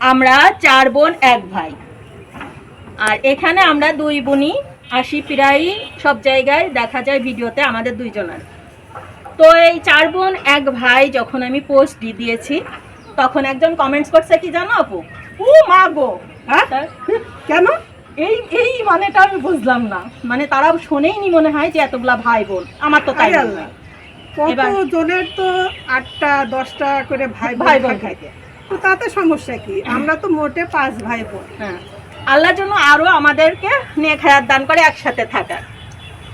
আমরা চার বোন এক ভাই। আর এখানে আমরা দুই বোনই আসি প্রায় সব জায়গায় দেখা যায় ভিডিওতে আমাদের দুইজনের। তো এই চার বোন এক ভাই যখন আমি পোস্ট দিয়ে দিয়েছি তখন একজন কমেন্টস করছে কি জানো আপু? ও মা গো! হ্যাঁ? কেন? এই এই মানেটা আমি বুঝলাম না। মানে তারা শোনেইনি মনে হয় যে এতগুলা ভাই বোন। আমার তো তাই কত জনের তো আটটা দশটা করে ভাই ভাই বোন থাকে? তো তাতে সমস্যা কি? আমরা তো মোটে পাঁচ ভাই বোন। হ্যাঁ। আল্লাহর জন্য আরও আমাদেরকে নেক হায়াত দান করে একসাথে থাকার।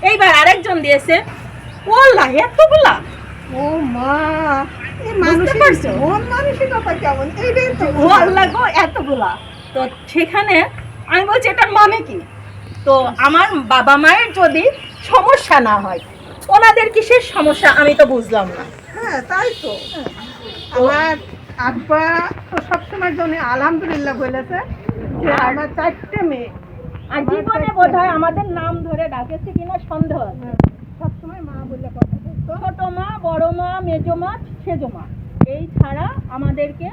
এইবার আরেকজন দিয়েছে এতগুলা। ও মা এইটাই তো ও গো এতগুলা। তো সেখানে আমি বলছি এটার মানে কি? তো আমার বাবা মায়ের যদি সমস্যা না হয় ওনাদের কিসের সমস্যা আমি তো বুঝলাম না। হ্যাঁ তাই তো। আমার আব্বা তো সবসময় জন্য আলহামদুলিল্লাহ বলেছে যে আমার চারটে মেয়ে। আর জীবনে বোধ হয় আমাদের নাম ধরে ডাকেছে কিনা সন্দেহ আছে। সবসময় মা বলে কথা ছোট মা বড় মা মেজো মা সেজো মা। এই ছাড়া আমাদেরকে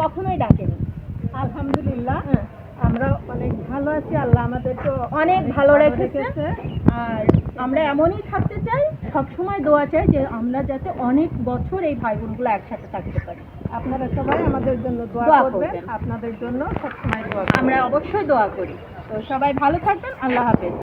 কখনোই ডাকেনি। আলহামদুলিল্লাহ। হ্যাঁ, আমরা অনেক ভালো আছি। আল্লাহ আমাদের তো অনেক ভালো রেখেছে। আর আমরা এমনই থাকতে চাই সবসময় দোয়া চাই যে আমরা যাতে অনেক বছর এই ভাই বোনগুলো একসাথে থাকতে পারি। আপনারা সবাই আমাদের জন্য দোয়া করবেন। আপনাদের জন্য সবসময় দোয়া আমরা অবশ্যই দোয়া করি। তো সবাই ভালো থাকবেন আল্লাহ হাফেজ।